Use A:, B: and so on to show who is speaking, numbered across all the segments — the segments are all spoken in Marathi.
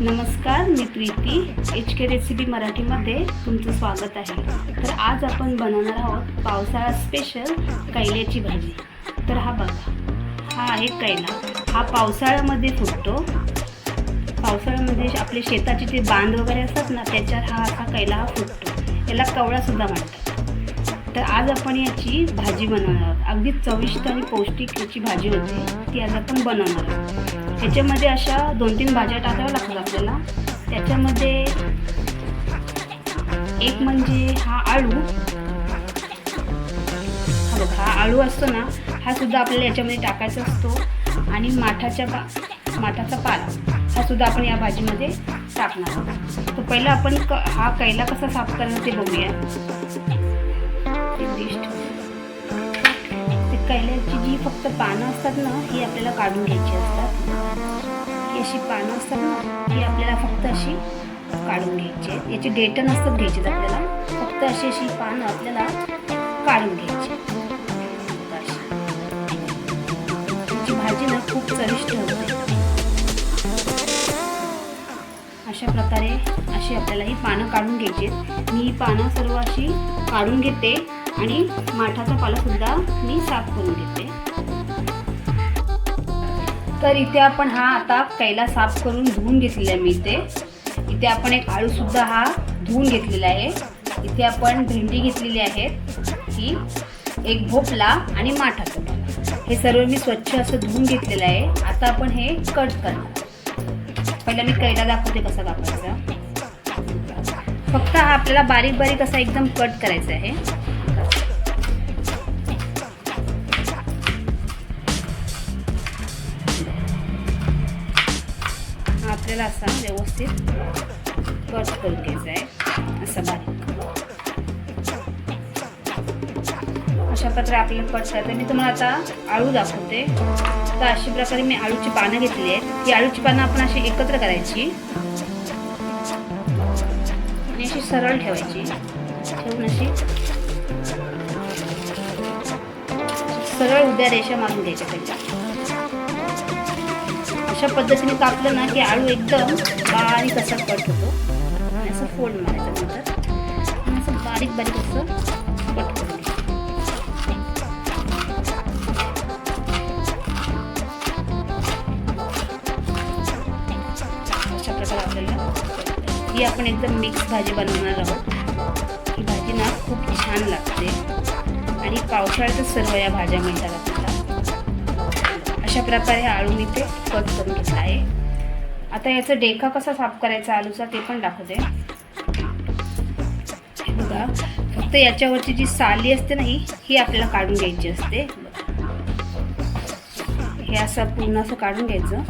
A: नमस्कार मी प्रीती. एच के रेसिपी मराठीमध्ये तुमचं स्वागत आहे. तर आज आपण बनवणार आहोत पावसाळा स्पेशल कैल्याची भाजी. तर हा बघा हा आहे कैला. हा पावसाळ्यामध्ये फुटतो. पावसाळ्यामध्ये आपले शेताचे जे बांध वगैरे असतात ना त्याच्यात हा असा कैला हा फुटतो. याला कवळासुद्धा म्हणतात. तर आज आपण याची भाजी बनवणार आहोत. अगदी चविष्ट आणि पौष्टिक याची भाजी होती. ती आज आपण बनवणार आहोत. ह्याच्यामध्ये अशा दोन तीन भाज्या टाकाव्या लागतात आपल्याला. त्याच्यामध्ये एक म्हणजे हा आळू. हा हा आळू असतो ना हा सुद्धा आपल्याला याच्यामध्ये टाकायचा असतो. आणि माठाच्या पा माठाचा पाला हा सुद्धा आपण या भाजीमध्ये टाकणार आहोत. तर पहिलं आपण क हा कैला कसा साफ करायचा ते बघूया. कैल्याची जी फक्त पानं असतात ना ही आपल्याला काढून घ्यायची असतात. ही अशी पानं असतात ना ही आपल्याला फक्त अशी काढून घ्यायची आहेत. याची डेट नसतात घ्यायची आपल्याला. फक्त अशी अशी पानं आपल्याला काढून घ्यायची याची भाजी ना खूप चविष्ट होते. अशा प्रकारे अशी आपल्याला ही पानं काढून घ्यायची आहेत. मी ही पानं सर्व अशी काढून घेते. आणि माठाचा पालासुद्धा मी साफ करून घेते. तर इथे आपण हा आता कैला साफ करून धुवून घेतलेला आहे मी इथे. इथे आपण एक आळूसुद्धा हा धुवून घेतलेला आहे. इथे आपण भेंडी घेतलेली आहे. ही एक भोपला आणि माठाचा पाला हे सर्व मी स्वच्छ असं धुवून घेतलेलं आहे. आता आपण हे कट करणार. पहिला मी कैला दाखवते कसा कापायचा फक्त हा आपल्याला बारीक बारीक असा एकदम कट करायचा आहे. आपल्याला असा व्यवस्थित कट करून घ्यायचा आहे असा बारीक अशा प्रकारे आपल्याला कट करायचं मी तुम्हाला आता आळू दाखवते तर अशा प्रकारे मी आळूची पानं घेतली आहेत ही आळूची पानं आपण अशी एकत्र करायची आणि अशी सरळ ठेवायची ठेवून अशी सरळ उद्या रेषा मारून द्यायच्या त्याच्या अशा पद्धतीने कापलं ना की आळू एकदम बारीक असा कट होतो. आणि असं फोल्ड मारायचं नंतर. आणि असं बारीक बारीक असं कट करून अशा प्रकारे आपल्याला ही आपण एकदम मिक्स भाजी बनवणार आहोत. ही भाजी ना खूप छान लागते. आणि पावसाळ्यातच सर्व या भाज्या मिळतात. अशा प्रकारे आळू मी ते कट करून घेतला आहे. आता याचा डेका कसा साफ करायचा आलूचा ते पण दाखवते. बघा फक्त याच्यावरची जी साली असते ना ही ही आपल्याला काढून घ्यायची असते. हे असं पूर्ण असं काढून घ्यायचं.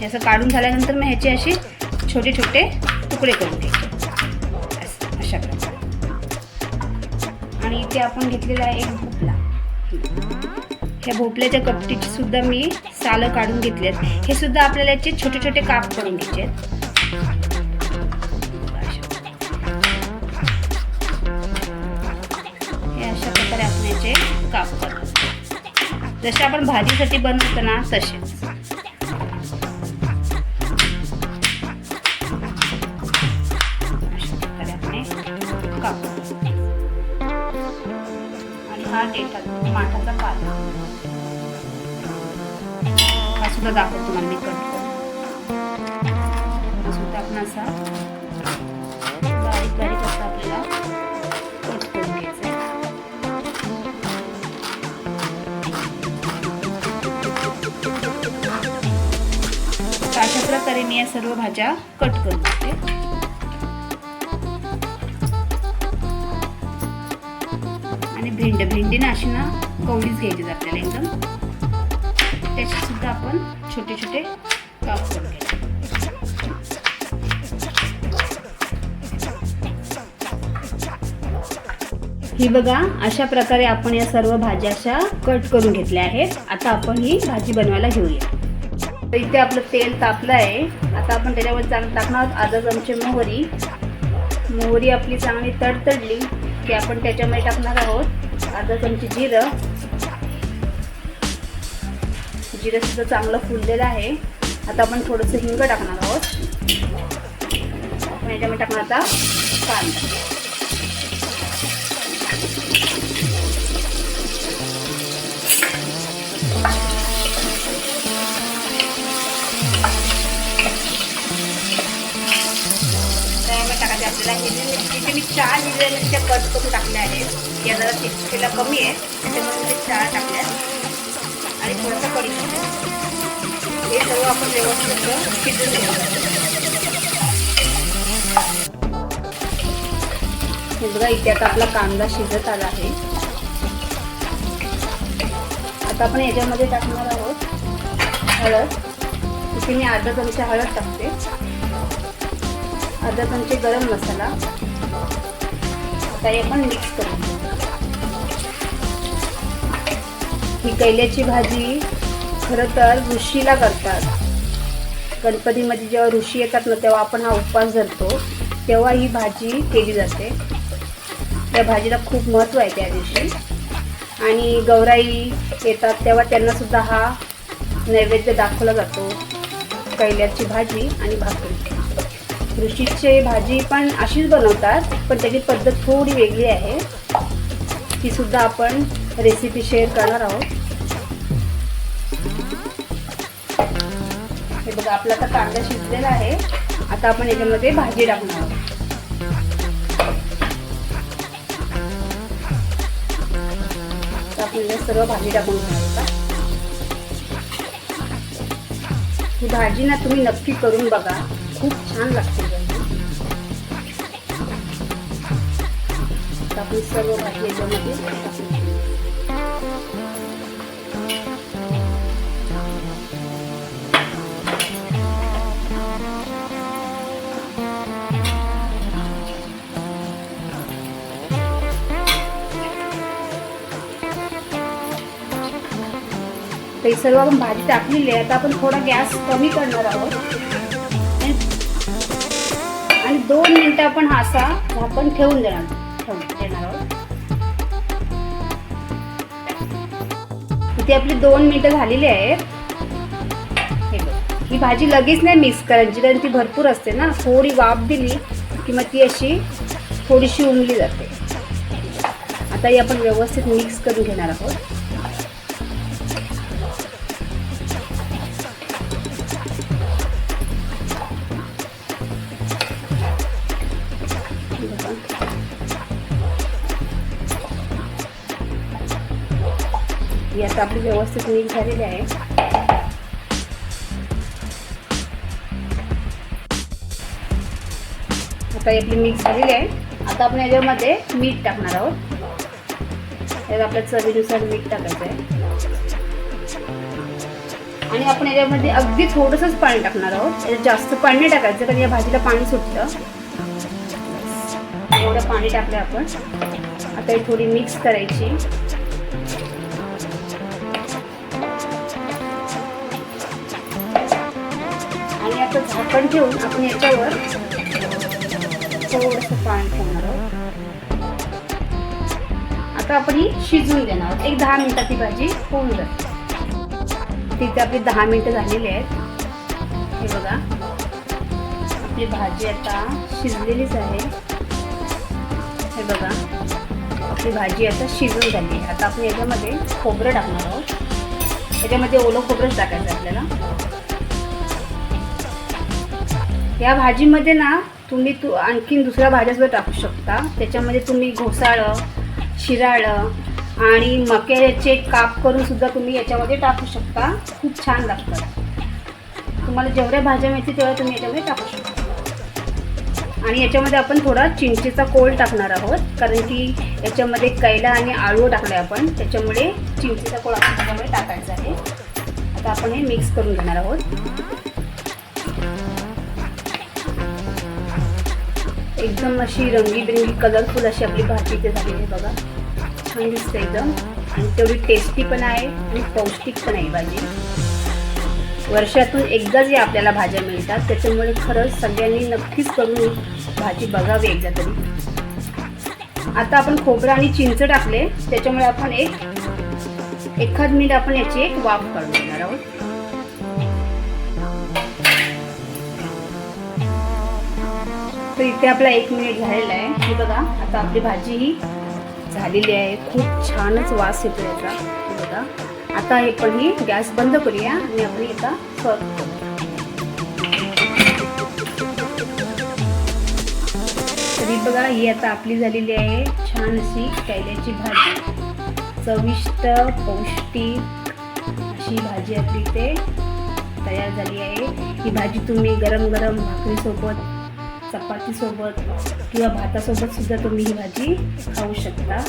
A: हे असं काढून झाल्यानंतर मग ह्याचे असे छोटे छोटे तुकडे करून घ्यायचे. आणि इथे आपण घेतलेला आहे एक भोपला ह्या भोपल्याच्या कपटीची सुद्धा मी सालं काढून घेतली आहेत. हे सुद्धा आपल्याला याचे छोटे छोटे काप करून घ्यायचे आहेत. हे अशा प्रकारे आपण याचे काप करतो. जसे आपण भाजीसाठी बनवतो ना तसेच आणि येतात. डेटा माठाचा पाला हा सुद्धा दाखवतो तुम्हाला मी कट करून हा सुद्धा आपण असा बारीक बारीक असा आपल्याला कट करून घ्यायचा अशा प्रकारे मी या सर्व भाज्या कट करून घेते. भेंड भेंडी ना ना कवडीच घ्यायची आपल्याला एकदम. त्याच्यासुद्धा सुद्धा आपण छोटे छोटे काप करून घ्यायचे ही बघा अशा प्रकारे आपण या सर्व भाज्या अशा कट करून घेतल्या आहेत. आता आपण ही भाजी बनवायला घेऊया. तर इथे आपलं तेल तापलं आहे. आता आपण त्याच्यावर चांगलं टाकणार आहोत. अर्धा चमचे मोहरी. मोहरी आपली चांगली तडतडली की आपण त्याच्यामध्ये टाकणार आहोत. अर्धा चमची जिरं. जिरं सुद्धा चांगलं फुललेलं आहे. आता आपण थोडंसं हिंग टाकणार आहोत. आपण याच्यामध्ये टाकणार आता कांदा आपल्याला हिरवी मिरचीचे मी चार हिरव्या मिरच्या कट करून टाकल्या आहेत. या जरा तिखटीला कमी आहे त्याच्यामुळे मी चार टाकल्या आणि थोडंसं कडी हे सर्व आपण व्यवस्थित शिजून घेऊ बघा इथे आता आपला कांदा शिजत आला आहे. आता आपण याच्यामध्ये टाकणार आहोत हळद. इथे मी अर्धा चमचा हळद टाकते. अर्धा चमचे गरम मसाला. आता हे आपण मिक्स करू. ही कैल्याची भाजी खरं तर ऋषीला करतात. गणपतीमध्ये जेव्हा ऋषी येतात ना तेव्हा आपण हा उपवास धरतो. तेव्हा ही भाजी केली जाते. त्या भाजीला खूप महत्त्व आहे त्या दिवशी. आणि गौराई येतात तेव्हा त्यांनासुद्धा हा नैवेद्य दाखवला जातो. कैल्याची भाजी आणि भाकरी. ऋषीची भाजी पण अशीच बनवतात पण त्याची पद्धत थोडी वेगळी आहे. ती सुद्धा आपण रेसिपी शेअर करणार आहोत. हे बघा आपला आता कांदा शिजलेला आहे. आता आपण याच्यामध्ये भाजी टाकणार आहोत. तर आपण सर्व भाजी टाकून घेणार ही भाजी ना तुम्ही नक्की करून बघा. खूप छान लागते. आपण सर्व भाजी याच्यामध्ये. ते सर्व आपण भाजी टाकलेली आहे. आता आपण थोडा गॅस कमी करणार आहोत. आणि- दोन मिनटं आपण हा असा झाकण ठेवून देणार. ती आपली दोन मिनटं झालेली आहेत. हे बघ ही भाजी लगेच नाही मिक्स करायची कारण ती भरपूर असते ना. थोडी वाफ दिली की मग ती अशी थोडीशी उमली जाते. आता ही आपण व्यवस्थित मिक्स करून घेणार आहोत. ही आता आपली व्यवस्थित मिक्स झालेली आहे. आता आपली मिक्स झालेली आहे. आता आपण याच्यामध्ये मीठ टाकणार आहोत. त्यात आपल्या चवीनुसार मीठ टाकायचं आहे. आणि आपण याच्यामध्ये अगदी थोडंसंच पाणी टाकणार आहोत. याच्यात जास्त पाणी नाही टाकायचं कारण या भाजीला पाणी सुटतं. एवढं पाणी टाकलं आपण. आता ही थोडी मिक्स करायची. झाकण ठेवून आपण याच्यावर थोडंसं पाणी ठेवणार आहोत. आता आपण ही शिजवून देणार आहोत. एक दहा मिनिटात ही भाजी होऊन जाते तिथे आपली दहा मिनिटं झालेली आहेत. हे बघा. आपली भाजी आता शिजलेलीच आहे. हे बघा. आपली भाजी आता शिजून झाली आहे. आता आपण याच्यामध्ये खोबरं टाकणार आहोत. याच्यामध्ये ओलं खोबरंच टाकायचं आपल्याला. या भाजीमध्ये ना तुम्ही तू आणखीन दुसऱ्या भाज्यासुद्धा टाकू शकता. त्याच्यामध्ये तुम्ही घोसाळं शिराळं आणि मक्याचे काप करून सुद्धा तुम्ही याच्यामध्ये टाकू शकता. खूप छान लागतं तुम्हाला जेवढ्या भाज्या मिळतील तेवढ्या तुम्ही याच्यामध्ये टाकू शकता. आणि याच्यामध्ये आपण थोडा चिंचेचा कोळ टाकणार आहोत. कारण की याच्यामध्ये कैला आणि आळू टाकले आपण. त्याच्यामुळे चिंचेचा कोळ आपण त्याच्यामध्ये टाकायचा आहे. आता आपण हे मिक्स करून घेणार आहोत. एकदम अशी रंगीबिरंगी कलरफुल अशी आपली भाजी इथे झालेली आहे बघा. छान दिसते एकदम. आणि तेवढी टेस्टी पण आहे आणि पौष्टिक पण आहे भाजी. वर्षातून एकदाच या आपल्याला भाज्या मिळतात. त्याच्यामुळे खरंच सगळ्यांनी नक्कीच करून भाजी बघावी एकदा तरी. आता आपण खोबरं आणि चिंच टाकले. त्याच्यामुळे आपण एक एखाद मिनिट आपण याची एक वाफ काढून घेणार आहोत. तर इथे आपला एक मिनिट झालेला आहे. हे बघा आता आपली भाजी ही झालेली आहे. खूप छानच वास येतो याचा. बघा. आता हे पण ही गॅस बंद करूया आणि आपण आता सर्व करू. तरी बघा ही आता आपली झालेली आहे छान अशी कैल्याची भाजी. चविष्ट पौष्टिक अशी भाजी आपली इथे तयार झाली आहे. ही भाजी तुम्ही गरम गरम भाकरीसोबत चपातीसोबत किंवा भातासोबत सुद्धा तुम्ही ही भाजी खाऊ शकता.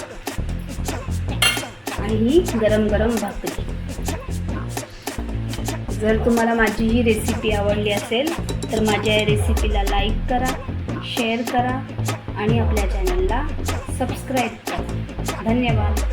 A: आणि ही गरम गरम भाकरी. जर तुम्हाला माझी ही रेसिपी आवडली असेल तर माझ्या या रेसिपीला लाईक करा शेअर करा आणि आपल्या चॅनलला सबस्क्राईब करा. धन्यवाद.